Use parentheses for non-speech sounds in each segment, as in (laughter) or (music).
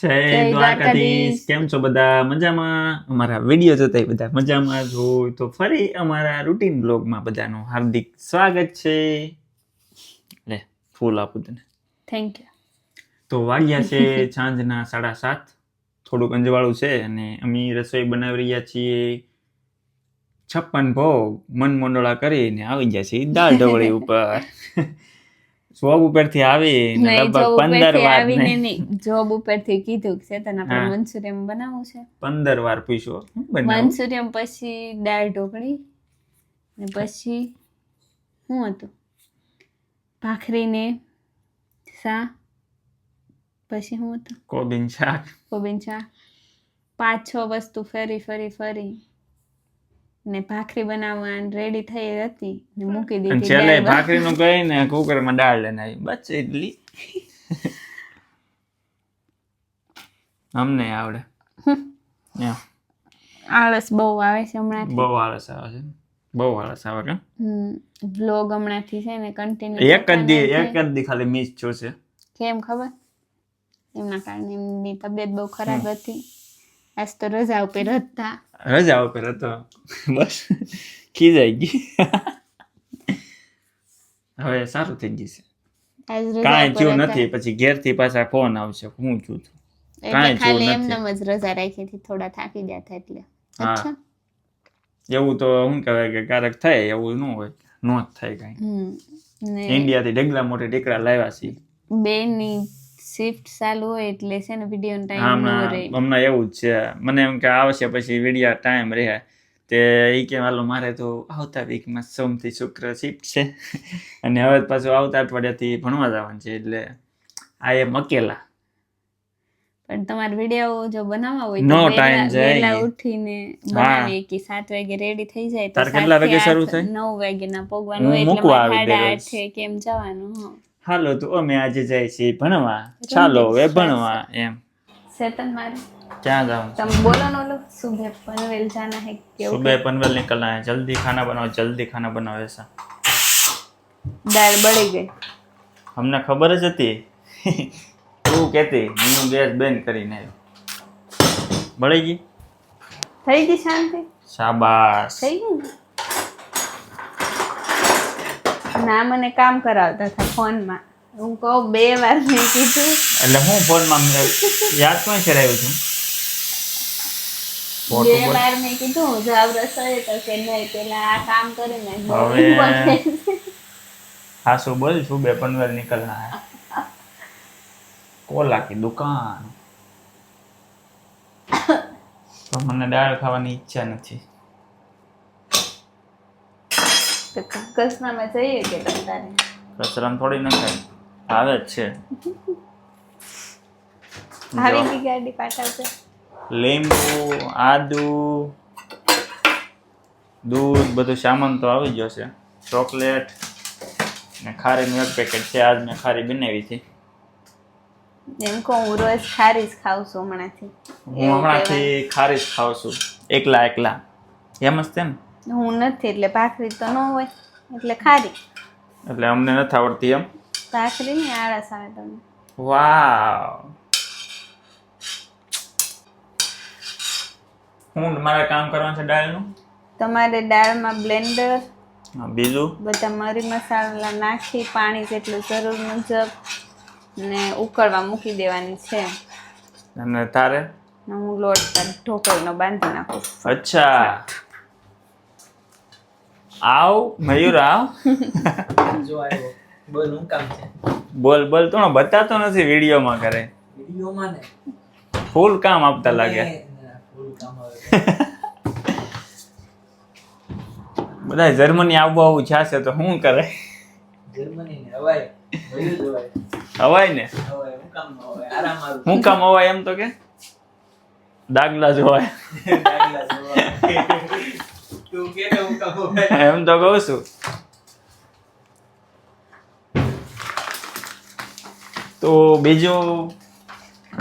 જય દ્વારકાધીશ. કેમ છો બધા? મજામાં? અમારા વીડિયો જોતા બધા મજામાં જ તો ફરી અમારા રૂટીન બ્લોગમાં બધાનું હાર્દિક સ્વાગત છે. લે ફૂલ આપું તને. થેન્ક યુ તો વાગ્યા છે (laughs) સાંજના સાડા સાત. થોડુંક અંજવાળું છે અને અમે રસોઈ બનાવી રહ્યા છીએ. છપ્પન ભોગ મન મંડોળા કરીને આવી ગયા છીએ દાળ ઢવળી (laughs) ઉપર. જોબ ઉપરથી આવી લગભગ જોબ પંદર ઉપરથી વાર આવીને નહીં, નહીં જોબ ઉપરથી કીધું કે તને આપણે મંચુરિયમ બનાવવું છે. પંદર વાર પૂછ્યો મંચુરિયમ પછી દાળ ઢોકળી ને પછી શું હતું? ભાખરીને સા પછી શું હતું? કોબીન શાક. કોબીન શાક. પાંચ છ વસ્તુ ફરી ફરી ફરી. ને ભાખરી બનાવવા રેડી થઈ હતી ને મૂકી દીધી છેલ્લે દાળ બા- ને કુકરમાં દાળ લઈને આવી. બસ એટલી. અમને આવડે. આળસ બહુ આવે છે હમણાં બહુ આળસ આવે છે. બહુ આળસ આવે કે વ્લોગ હમણાંથી છે ને કન્ટિન્યુ એક જ દી એક જ દી ખાલી મિસ છો છે કેમ ખબર? એમના કારણે એમની તબિયત બહુ ખરાબ હતી. આજ તો રજા ઉપર હતા રજા ઉપર હતો બસ ખીજાઈ ગઈ હવે સારું થઈ ગયું છે કાંઈ થયું નથી પછી ઘેરથી પાછા ફોન આવશે હું છું છું કાંઈ થયું નથી. એમનેમ જ રજા રાખી હતી થોડા થાકી ગયા હતા એટલે હા. અચ્છા એવું તો શું કહેવાય કે ક્યારેક થાય એવું ન હોય નો જ થાય કાંઈ ઇન્ડિયાથી ઢગલા મોટે ટીકડા લાવ્યા છીએ બેની શિફ્ટ ચાલુ હોય એટલે છે ને વીડિયો ટાઈમ ન રહે. હમણાં એવું જ છે. મને એમ કે આવશે પછી વીડિયો ટાઈમ રહે. તે એ કે હાલો મારે તો આવતા વીકમાં સોમથી શુક્ર શિફ્ટ છે. (laughs) અને હવે પાછું આવતા અઠવાડિયાથી ભણવા જવાનું છે એટલે આ એમ અકેલા. પણ તમારે વીડિયો જો બનાવવા હોય નો ટાઈમ જાય. વહેલા ઉઠીને બનાવીએ કે સાત વાગે રેડી થઈ જાય તો કેટલા વાગે શરૂ થાય? નવ વાગે ના પોગવાનું એટલે મૂકવા આવી કેમ જવાનું. હાલો તો અમે આજે જાય છીએ ભણવા. ચાલો હવે ભણવા એમ. સેતન મારું. ક્યાં જાઉં તમે બોલો નો લો સુબહ પનવેલ જાના હે કેવું સુબહ પનવેલ નિકલના હે જલ્દી ખાના બનાવો જલ્દી ખાના બનાવો એસા. દાળ બળી ગઈ. અમને ખબર જ હતી. તું કેતી હું ગેસ બેન કરીને બળી ગઈ? થઈ ગઈ શાંતિ? શાબાશ. થઈ ગઈ અને આ મને કામ કરાવતા હતા ફોનમાં. હું કહું બે વાર મેં કીધું. એટલે હું ફોનમાં યાદ પણ કરાવ્યું છું બે વાર મેં કીધું જાવ પેલા આ કામ કરી નાખ હવે બોલ. છું બે પણ વાર નીકળના કોલા કી દુકાન. તો મને દાળ ખાવાની ઈચ્છા નથી. કસનામાં જઈએ કે તમ કચરામ થોડી ન ખાય આવે જ છે. (laughs) આવી ગઈ ગાડી પાટા લીંબુ આદુ દૂધ બધું સામાન તો આવી ગયો છે. ચોકલેટ ને ખારીનું એક પેકેટ છે. આજ મેં ખારી બનાવી હતી એમ કહું હું રોજ ખારી જ ખાઉં છું હમણાંથી. હું હમણાંથી ખારી જ ખાઉં છું. એકલા એકલા. એમ જ તેમ. હું નથી એટલે ભાખરી તો ન હોય એટલે ખારી. એટલે અમને નથી આવડતી એમ? ભાખરી ની આળસ આવે તમને. વાવ. હું મારે કામ કરવાનું છે દાળનું? તમારે દાળમાં બ્લેન્ડર બીજું? બધા મરી મસાલા નાખી પાણી જેટલું જરૂર મુજબ ને ઉકળવા મૂકી દેવાની છે. અને તારે? હું લોટ ઢોકળીનો બાંધી નાખું. અચ્છા. આવ મયુર આવ. જો આવ્યો બોલ હું કામ છે? બોલ બોલ તો બતાતો નથી વિડીયોમાં કરે વિડીયોમાં ને? ફૂલ કામ આપતા લાગે ફૂલ કામ આવે (laughs) બધા જર્મની આવવું આવું છે તો શું કરે? જર્મની ને હવાય. હવાય ને? હું કામ હવાય? એમ તો કે? દાગલા જવાય. (laughs) તું કે હું હવાય એમ તો કહું છું. તો બીજું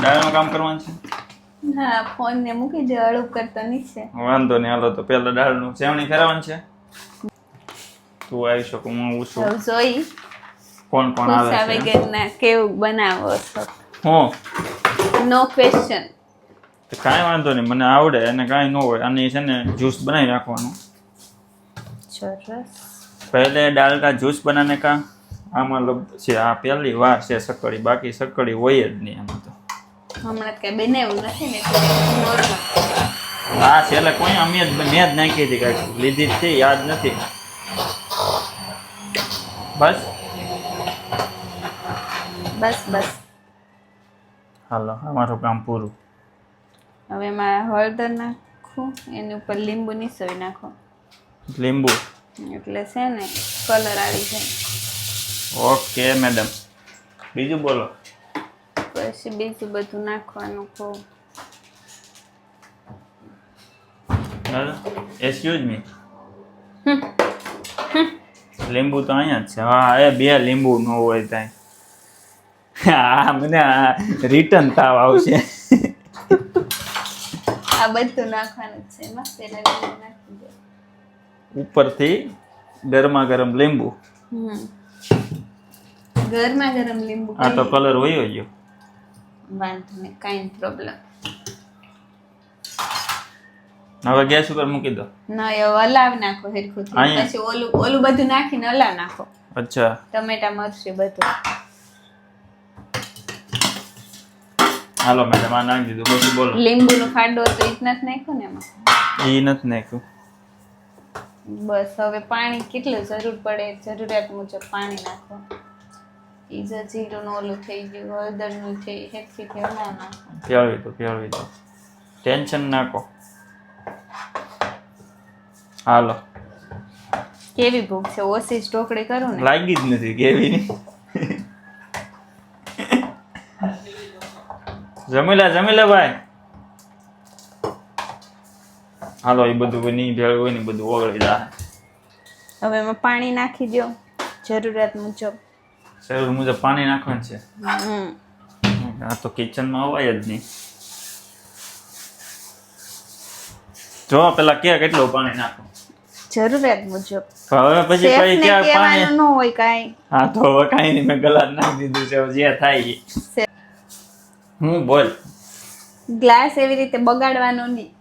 દાળનું કામ કરવાનું છે? હા ફોન ને મૂકી દે અળું કરતો છે. વાંધો નહીં હાલો તો પેલા ડાળનું સેવણી ફેરવવાનું છે. તું આવી શકું હું છું. જોઈ. કોણ કોણ આવે છે? કેવું બનાવો છો? હું? નો ક્વેશ્ચન કાંઈ વાંધો નહીં મને આવડે અને કાંઈ ન હોય અને છે ને જ્યુસ બનાવી રાખવાનું પહેલે દાલ જ્યુસ બનાને કા આમાં લબ છે આ પહેલી વાર છે સકડી બાકી સક્કડી હોય જ નહીં આમાં તો. હા છેલ્લે કોઈ અમે જ મેં જ નાખી હતી કાંઈક લીધી છે યાદ નથી. બસ? બસ બસ. હાલો અમારું કામ પૂરું. હવે એમાં હળદર નાખું એની ઉપર લીંબુ નીસવી નાખો. લીંબુ? એટલે છે ને કલર આવી જાય. ઓકે મેડમ બીજું બોલો. પછી બીજું બધું નાખવાનું કહો. એક્સક્યુઝ મી લીંબુ તો અહીંયા જ છે. હા એ બે લીંબુ ન હોય ત્યાં. હા મને રિટર્ન થાવ આવશે. આ બધું નાખવાનું છે. એમાં પહેલા લીંબુ નાખી દો. ઉપરથી ગરમા ગરમ લીંબુ. ગરમા ગરમ લીંબુ આ તો કલર હોય ગયો. વાંધો નહીં કાંઈ પ્રોબ્લેમ હવે ગેસ ઉપર મૂકી દો. ના એ હલાવ નાખો હેરખું પછી ઓલું ઓલું બધું નાખીને હલાવ નાખો. અચ્છા. ટમેટા મરચી બધું. હાલો મેડમ આ નાખી દીધું. પછી બોલો. લીંબુનો ફાડો હતો એ જ નથી નાખ્યો ને એમાં? એ નથી નાખ્યું. બસ હવે પાણી કેટલું જરૂર પડે? જરૂરિયાત મુજબ પાણી નાખો. ઈ જ જીરું ઓલું થઈ ગયું હળદરનું થઈ હેઠી થી હલાવી નાખો. પ્યાળવી દો પ્યાળવી દો. ટેન્શન નાખો. હાલો. કેવી ભૂખ છે? ઓછી ઢોકળી કરું ને? લાગી જ નથી કેવી જમીલા જમીલા ભાઈ હાલો એ બધું કોઈ ભેળ હોય ને બધું ઓગળી જાય. હવે એમાં પાણી નાખી દો જરૂરિયાત મુજબ. જરૂર મુજબ પાણી નાખવાનું છે? આ તો કિચનમાં અવાય જ નહીં. જો પેલા કે કેટલું પાણી નાખો? જરૂરિયાત મુજબ. હવે પછી કઈ ક્યાં પાણી ન હોય કાઈ. હા તો હવે કાંઈ નહીં મેં ગલાસ નાખી દીધું છે જે થાય. હું બોલ. ગ્લાસ એવી રીતે બગાડવાનો નહીં.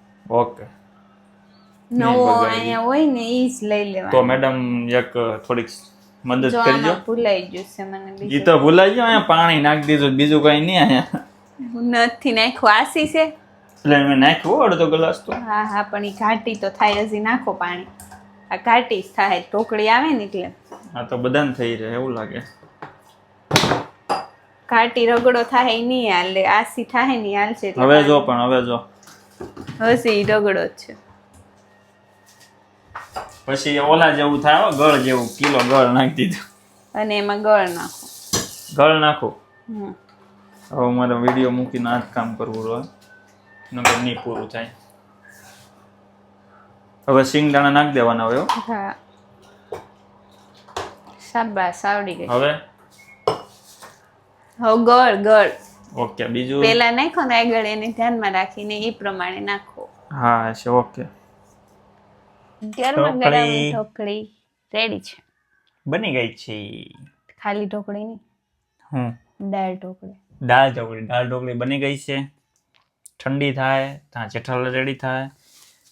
ઓકે. નવો અહીંયા હોય ને એ જ લઈ તો મેડમ એક થોડીક મદદ કરજો ભૂલાઈ ગયું છે મને એ બીજું તો ભૂલાઈ ગયો અહીંયા પાણી નાખી દીધું બીજું કઈ નહીં અહીંયા. નથી નાખ્યું આસી છે. એટલે મેં નાખ્યું અડધો ગ્લાસ તો. હા હા પણ ઈ ઘાટી તો થાય હજી નાખો પાણી. આ ઘાટી જ થાય ઢોકળી આવે ને એટલે. હા તો બધાને થઈ રહે એવું લાગે. ઘાટી રગડો થાય નહીં હાલે આસી થાય નહીં હાલશે હવે જો પણ હવે જો. હવે સી રગડો જ છે. પછી ઓલા જેવું થાય હો, ગળ જેવું કિલો ગળ નાખી દીધો. અને એમાં ગળ નાખો. ગળ નાખો. હવે મારે વીડિયો મૂકીને આ જ કામ કરવું રહે નગર નહીં પૂરું થાય. હવે સિંગદાણા નાખી દેવાના હોય હો. હા. શાબાશ આવડી ગઈ. હવે? હવે ગળ ગળ. ઓકે બીજું? પેલા નાખો ને આગળ એને ધ્યાનમાં રાખીને એ પ્રમાણે નાખો. હા છે ઓકે. ગરમા ગરમ ઢોકળી. રેડી છે. બની ગઈ છે ખાલી ઢોકળી નહીં. હમ. દાળ ઢોકળી. દાળ ઢોકળી. દાળ ઢોકળી બની ગઈ છે. ઠંડી થાય ત્યાં જેઠાલાલ રેડી થાય.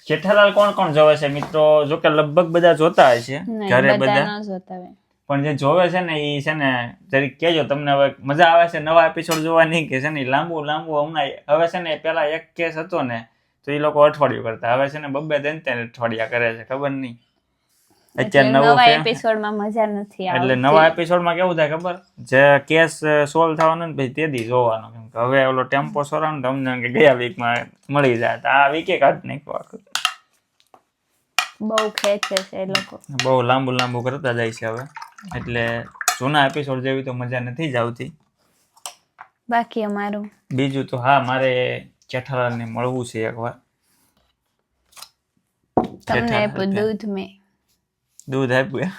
જેઠાલાલ કોણ કોણ જોવે છે મિત્રો? જો કે લગભગ બધા જોતા હોય છે. ઘરે બધા જોતા હોય. પણ જે જોવે છે ને એ છે ને જરીક કહેજો તમને હવે મજા આવે છે નવા એપિસોડ જોવાની કે છે ને લાંબુ લાંબુ હમણાં હવે છે ને પહેલાં એક કેસ હતો ને તો એ લોકો અઠવાડિયું કરતા. હવે છે ને બબ્બે ત્રણ ત્રણ અઠવાડિયા કરે છે ખબર નહીં. અત્યારે નવો એપિસોડમાં મજા નથી એટલે નવા એપિસોડમાં કેવું થાય ખબર? જે કેસ સોલ્વ થવાનો ને પછી તે દી જોવાનો. કેમ કે હવે ઓલો ટેમ્પો સોરાનો તમને કે ગયા વીકમાં મળી જાય. તો આ વીકે કાઢ આખું. બહુ ખેંચે છે એ લોકો. બહુ લાંબુ લાંબુ કરતા જાય છે હવે. એટલે જૂના એપિસોડ જેવી તો મજા નથી જ આવતી. બાકી અમારું. બીજું તો હા મારે જેઠાલાલને મળવું છે એકવાર. તમને આપ્યું દૂધ મેં. દૂધ આપ્યું.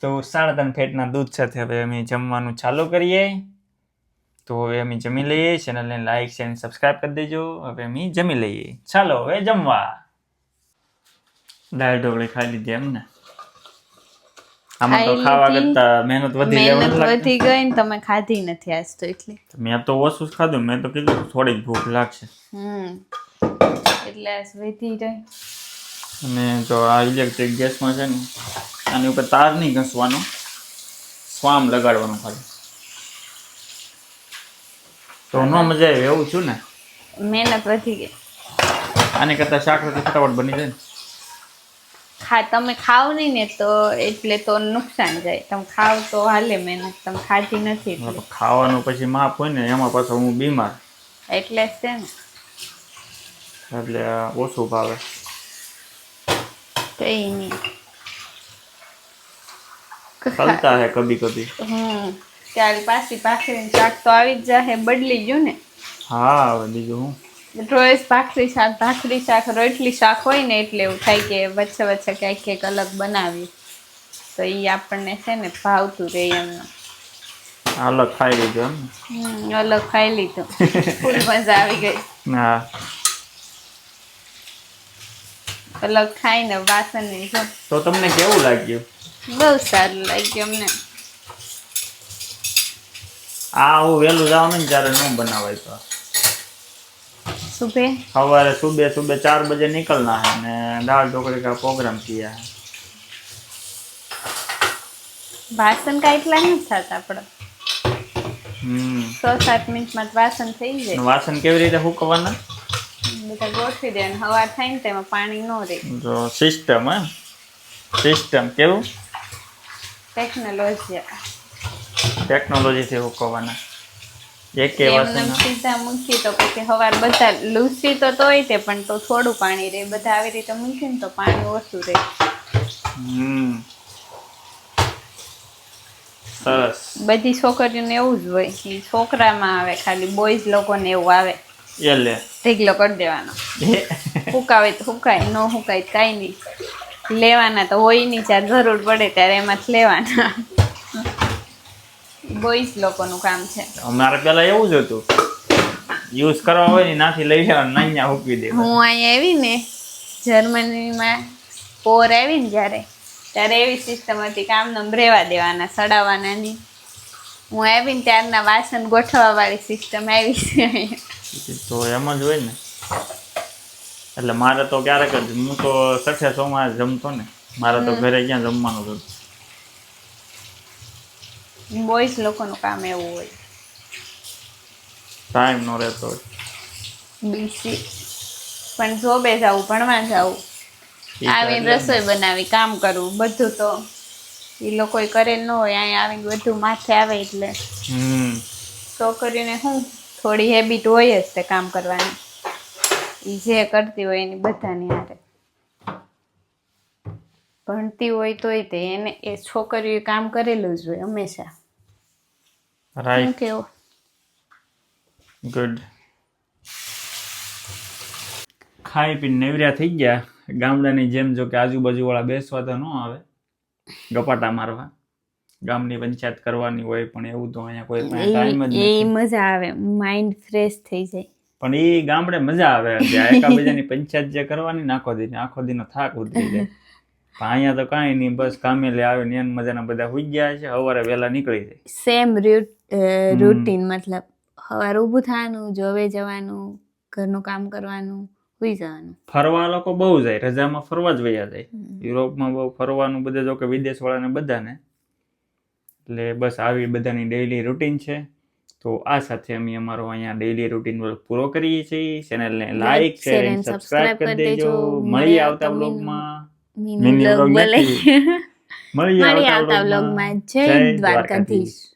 તો સાડા ત્રણ ફેટના દૂધ સાથે હવે અમે જમવાનું ચાલુ કરીએ. તો હવે અમે જમી લઈએ. ચેનલને લાઈક શેર અને સબસ્ક્રાઈબ કરી દેજો. હવે અમે જમી લઈએ. ચાલો હવે જમવા. દાળ ઢોકળી ખાઈ લીધી એમ ને આમાં તો ખાવા કરતા મહેનત વધી જાય મહેનત વધી ગઈ ને તમે ખાધી નથી આજ તો એટલે. મેં તો ઓછું જ ખાધું મેં તો કીધું થોડી જ ભૂખ લાગશે. હમ. એટલે વધી ગઈ. અને જો આ ઇલેક્ટ્રિક ગેસમાં છે ને આની ઉપર તાર નહીં ઘસવાનો સ્વામ લગાડવાનું ખાલી. તો ન મજા આવે એવું છું ને? મહેનત વધી ગઈ. આની કરતા શાક રોટી ફટાફટ બની જાય ને. ખા તમે ખાવ નહીં ને તો એટલે તો નુકસાન જાય. તમે ખાવ તો હાલે મહેનત તમે ખાધી નથી એટલે. ખાવાનું પછી માપ હોય ને એમાં પાછો હું બીમાર. એટલે જ છે ને. એટલે ઓછું ભાવે. કઈ નહીં. ચાલતા હે કભી કભી હમ ત્યારે પાછી પાછી શાક તો આવી જ જાહે બદલી ગયું ને. હા હવે બીજું હું? રોજ ભાખરી શાક ભાખરી શાક રોટલી શાક હોય ને એટલે એવું થાય કે વચ્ચે વચ્ચે ક્યાંક ક્યાંક અલગ બનાવી તો એ આપણને છે ને ભાવતું રહે એમનું અલગ ખાઈ લીધું એમ અલગ ખાઈ લીધું. ફૂલ મજા આવી ગઈ. હા. અલગ ખાઈને વાસણ ને જો. તો તમને કેવું લાગ્યું? બહુ સારું લાગ્યું અમને. આ હું વહેલું જવાનું ને ત્યારે ન બનાવાય તો. सुबह हमारे सुबह सुबह चार बजे निकलना है ने दाल ढोकले का प्रोग्राम किया है વાસણ કાઢલા નથી થતા આપણે હમ છ સાત મિનિટમાં જ વાસણ થઈ જાય વાસણ કેવી રીતે સુકવવાના બધા ગોઠવી દે હવા થાય ને તેમાં પાણી ન રહે જો સિસ્ટમ હે સિસ્ટમ કેવું ટેકનોલોજી ટેકનોલોજીથી સુકવવાના એકે વાસણ સીધા મૂકી તો પછી હવાર બધા લૂસી તો તોય તે પણ તો થોડું પાણી રહે. બધા આવી રીતે મૂકીને તો પાણી ઓછું રહે. હમ. સરસ. બધી છોકરીઓને એવું જ હોય કે છોકરામાં આવે ખાલી બોયઝ લોકોને એવું આવે. એટલે ઢીકલો કરી દેવાનો. હુકાવે તો હુકાય ન હુકાય કાંઈ નહીં. લેવાના તો હોય નહીં જ્યારે જરૂર પડે ત્યારે એમાંથી લેવાના. બોયઝ લોકોનું કામ છે. અમારે પેલા એવું જ હતું. યુઝ કરવા હોય ને નાથી લઈ જવાનું અહીંયા મૂકી દે હું અહીંયા આવી ને જર્મનીમાં પોર આવી ને જ્યારે ત્યારે એવી સિસ્ટમ હતી કામ નામ રેવા દેવાના સડાવવાના નહીં. હું આવી ને ત્યારના વાસણ ગોઠવા વાળી સિસ્ટમ આવી છે તો એમ જ હોય ને. એટલે મારે તો ક્યારેક જ હું તો સઠે સોમાં જમતો ને મારે તો ઘરે ક્યાં જમવાનું હતું. બોયઝ લોકોનું કામ એવું હોય. ટાઈમ નો રહેતો હોય. બીસી. પણ જોબે જવું ભણવા જવું આવીને રસોઈ બનાવી કામ કરવું બધું તો. એ લોકો કરેલ ન હોય અહીંયા આવીને બધું માથે આવે એટલે. છોકરીને શું થોડી હેબિટ હોય જ તે કામ કરવાની. એ જે કરતી હોય એની બધાની હારે. ભણતી હોય તોય તે એને એ છોકરીઓએ કામ કરેલું જ હોય હંમેશા. રાઈટ કેવું ગુડ ખાઈ પીને નેવર્યા થઈ ગયા. ગામડાની જેમ જો કે આજુબાજુ વાળા બેસવા તો ન આવે. ગપાટા મારવા. ગામની પંચાયત કરવાની હોય પણ એવું તો અહીંયા કોઈ ટાઈમ જ એ મજા આવે. માઇન્ડ ફ્રેશ થઈ જાય. પણ એ ગામડે મજા આવે એકાબીજાની પંચાયત જે કરવાની નાખો દી આખો દીનો થાક ઉતરી જાય. (laughs) અહીંયા તો કાંઈ નહીં. બસ કામે લે આવે ને મજાના બધા હોઈ ગયા છે. સવારે વહેલા નીકળી જાય. સેમ રૂટીન મતલબ સવારે ઊભું થવાનું જોવે જવાનું ઘરનું કામ કરવાનું સુઈ જવાનું. ફરવા લોકો બહુ જાય રજામાં ફરવા જ વયા જાય. યુરોપમાં બહુ ફરવાનું બધે જો કે વિદેશ વાળાને બધાને. એટલે બસ આવી બધાની ડેઈલી રૂટીન છે. તો આ સાથે અમે અમારો અહીંયા ડેઈલી રૂટીન પૂરો કરીએ છીએ. ચેનલને લાઈક શેર એન્ડ સબસ્ક્રાઇબ કરી દેજો. મળીએ આવતા બ્લોગમાં મિની. મળીએ આવતા આવતા બ્લોગમાં (laughs) (laughs) જય દ્વારકાધીશ.